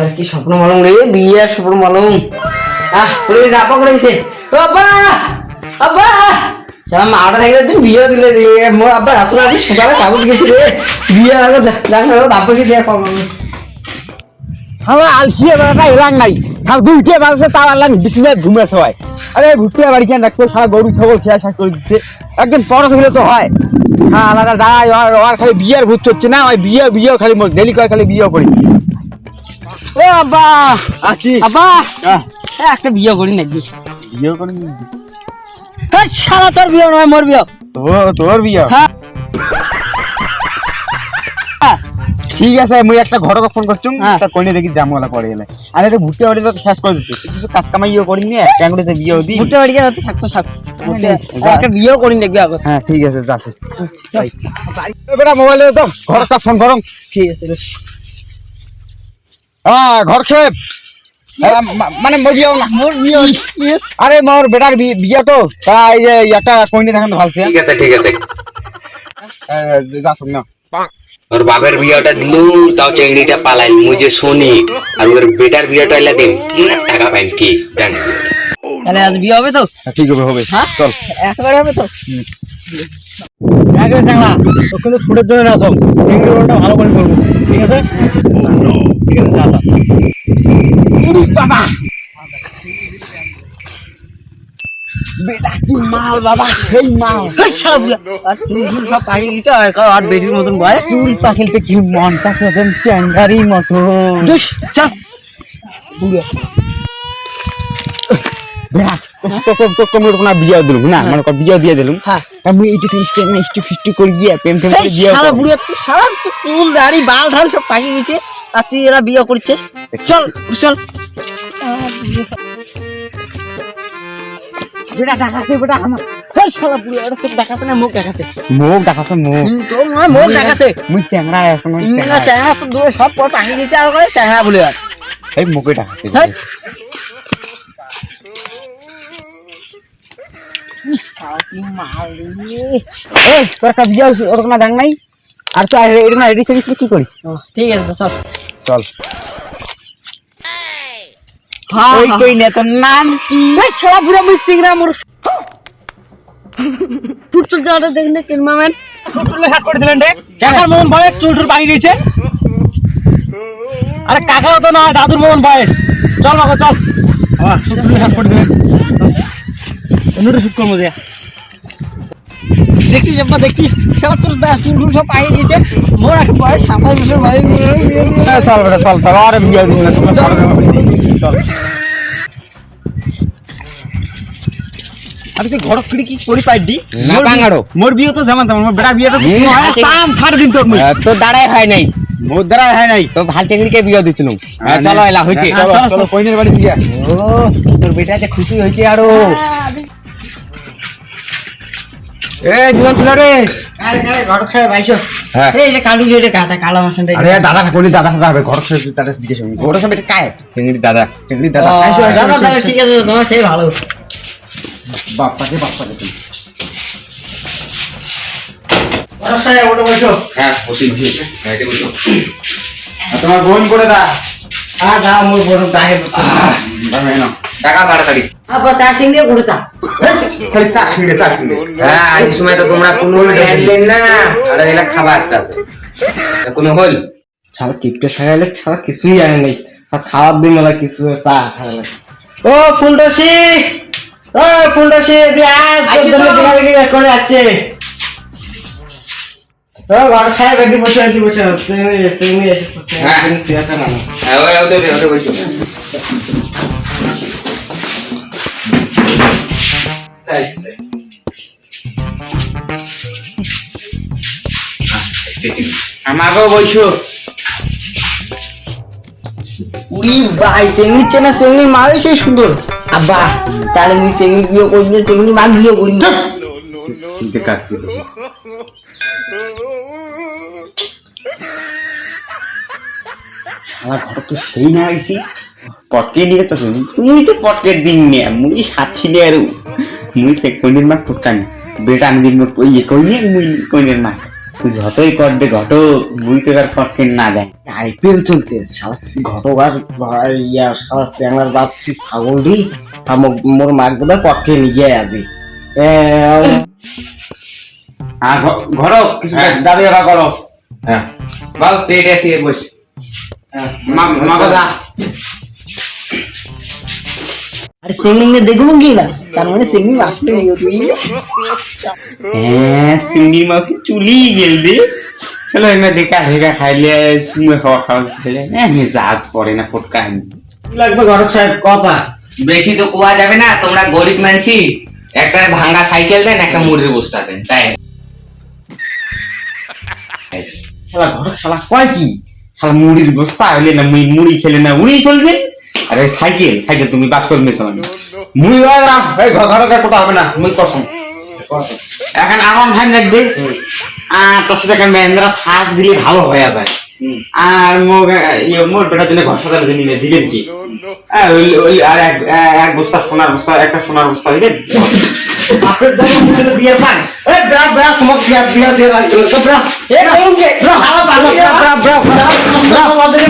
আর কি স্বপ্ন মালুম রে স্বপ্ন মালুম। আহ আপা গেছে। আব্বা! আব্বা! তুই বিয়ে দিলে রে। মোর আব্বা রাতে সকালে কাগজ রে। বিয়ে দেখ না কি দেখ এলাম নাই। বাজছে ঘুমে সবাই। আরে ভুট্টিয়া বাড়ি কেন দেখছ সারা গরু, ছাগল, খেয়া শেষ করে দিচ্ছে। একদিন পরশ হলে তো হয়। হ্যাঁ আলাদা দাঁড়াই আর খালি বিয়ের ভূত চড়ছে না ওই বিয়ে বিয়ে খালি ডেলি কয় খালি বিয়ে করি। ও আব্বা! কি? আব্বা! আহ, একটা বিয়ে করি নাকি? বিয়ে করি হ্যাঁ সারা তোর বিয়ে নয় মোর বিয়ে তোর বিয়ে হ্যাঁ। ঠিক আছে মুই একটা ঘরকে ফোন করছুম হ্যাঁ। তা কইনে দেখি জামওয়ালা পড়ে গেলে। আরে তো ভুট্টিয়া বাড়ি তো শেষ করে দিচ্ছে কিছু কাজ কামাইও করিনি ট্যাঙ্গুড়িতে বিয়ে দি ভুট্টা বাড়ি গেলে থাকতো থাক যা। একটা বিয়েও করি নাকি আগে হ্যাঁ ঠিক আছে যাচ্ছে বেটা মোবাইলে তো ঘরটা ফোন করম ঠিক আছে। হ্যাঁ ঘর খেপ মানে বিয়ে না। মোর বিয়ে ইয়েস। আরে মোর বেটার বিয়ে তো তাই যে একটা কইনে দেখেন ভালছে। ঠিক আছে ঠিক আছে। যা শুন না ওর বাপের বিয়েটা দিলু তাও চেংড়িটা পালাইল মুই যে শুনি। আর ওর বেটার বিয়েটা এলা দিন টাকা পাইল কি জানি তাহলে আজ বিয়ে হবে তো? ঠিক হবে হবে। হ্যাঁ? চল। একবারে হবে তো? আগে চাংলা তো কিন্তু ফুটের জন্য না চল চিংড়ি রোলটা ভালো করে করব। ঠিক আছে? ঠিক আছে। বাবা বেটা কি মাল বাবা সেই মাল। আর চুল সব পাকিয়ে গেছে আর বেটির মতন বয়স। চুল পাখিলতে কি মনটা কেমন চ্যাঙ্গারি মতো। দুস চল বেটা তোকে তোকে মোর কোনো বিয়ে দিলুম না মানে বিয়ে দিয়ে দিলুম। হ্যাঁ। আমি এইটা ফিস্টি না ফিস্টি করে গিয়ে প্রেম প্রেম করে এই বিয়ে বুড়ি তুই শালা তুই চুল দাড়ি বাল ঢাল সব পাকিয়ে গেছে আর তুই এরা বিয়ে করছিস। চল চল। বেটা দেখাচ্ছে বেটা আমার। চল শালা বুড়ি এটা তোর দেখাচ্ছে না মুখ দেখাচ্ছে। মুখ দেখাচ্ছে মুখ। হুম, তোর মুখ দেখাচ্ছে। মুই চ্যাংরা আছে মুই না চ্যাংরা। চেহারা তো দূরে সব পর পাকিয়ে গেছে আর করে বলে এই মুখে তো এটা না এটি কি করিস? ঠিক আছে চল। চল। ওই কই নে তোর নাম কি? এই শালা বুড়া মুই সিংরা মোর ফুট চল যাওয়াটা দেখনে কিনবা ম্যান চুলে হাত করে দিলেন রে। কাকার মন বয়স চুল টুল পাকি গেছে। আরে কাকাও তো না দাদুর মন বয়স। চল বাবা চল। আবার চুলে হাত করে দিলেন। এমনি শুট করব যে। দেখছিস আব্বা দেখছিস? শালা তোর চুল টুল সব পাকিয়ে গেছে। মোর এখন বয়স সাতাশ বছর বয়স। হ্যাঁ, চল বেটা চল চল আরে বিয়ে দিন না চল চল আরে ঘর ফিরে কি করি পাইডি? না বাঙাড়ো। মোর বিয়ে তো যেমন তেমন মোর বেটা বিয়ে তো সাম ফাড় দিন তোর তো দাঁড়াই হয় নাই। মোর দ্বারা হয় নাই। তো ভালো চেংড়িকে বিয়ে দিছিলাম। চলো এলা হইছে। হ্যাঁ, চলো চলো কইনের বাড়ি বিয়ে ও তোর বেটা যে খুশি হয়েছে আরও। এ দুজন ছিল রে। করি? তোমার বাপ্পাকে বাপ্পাকে তুমি। হ্যাঁ হ্যাঁ বোন করে দা? হ্যাঁ দা মোর বড় দাহে ভাবে না টাকা তাড়াতাড়ি আব্বা চা সিং দিয়ে করতা খালি চা ছিঁড়ে চা ছিঁড়ে হ্যাঁ এই সময় তো তোমরা কোনো হ্যান্ডলেন না আর এলা খাবার আছে কোনো হল? ছাড়া কিপটে সারাইলে ছাড়া কিছুই আনে নাই। আর খাওয়ার দিন ওলা কিছু চা খাওয়ালে ও ফুলটসি! ও ফুলটসি দি আজ জন্য দিনা দেখি করে যাচ্ছে। ও ঘর খায় বেটি বসে বেটি বসে তুমি তুমি এসেছ হ্যাঁ। তুমি সিয়াটা না হ্যাঁ। ওই ওদের ওদের বসো। আমাকেও বলছো উই ভাই সেঙ্গি চেনা সেঙ্গি মারে সেই সুন্দর। আব্বা তাহলে আমি সেঙ্গি বিয়ে করি না সেঙ্গি মা বিয়ে করি না। চিনতে কাটতে আমার ঘর তো সেই না আইছি পটকে নিয়ে তো তুমি তো পটকের দিন নিয়ে মুই সাতছিলে আর। মুই সে কইনের মা ফুটকান। বেটা আমি দিন ইয়ে কইনে মুই কইনের মা যতই করবে ঘটো মুই তো আর ফটকিন না দেয় আইপিএল চলছে সারা ঘটবার ইয়া সারা চ্যাংলার বাপ ছাগল দি মোর মাক বোধহয় পক্ষে নিয়ে যাবে। হ্যাঁ ঘর কিছু হ্যাঁ। দাবি করো। হ্যাঁ। বল তুই এটা এসে বস। মা মা আরে সিঙ্গিং দেখব কি না? তার মানে সিঙ্গিং আসলে তুই। হ্যাঁ সিঙ্গি মাফি চুলি গেল দে চলো এমনি দেখা দেখা খাইলে সুমে খাওয়া খাওয়া খেলে। এমনি জাত পড়ে না ফটকা লাগবে ঘটক সাহেব? কথা। বেশি তো কোয়া যাবে না তোমরা গরিব মানসি একটা ভাঙ্গা সাইকেল দেন একটা মুড়ির বস্তা দেন তাই। শালা ঘটক শালা কয় কি? শালা মুড়ির বস্তা হইলে না মুই মুড়ি খেলে না উড়ি চলবে। আরে সাইকেল সাইকেল তুমি বাস চলবে ভাই ঘর ঘর ঘর কথা হবে না মুই কসম এখন আমার ভাই দেখবে। আর তোর সাথে মহেন্দ্রা থাক দিলে ভালো হয়ে যায়। আর মোর বেটার জন্য ঘর সাজানোর জন্য দিলেন কি? আর এক এক বস্তা সোনার বস্তা একটা সোনার বস্তা দিলেন? আপনার দিয়ে পান আমাদের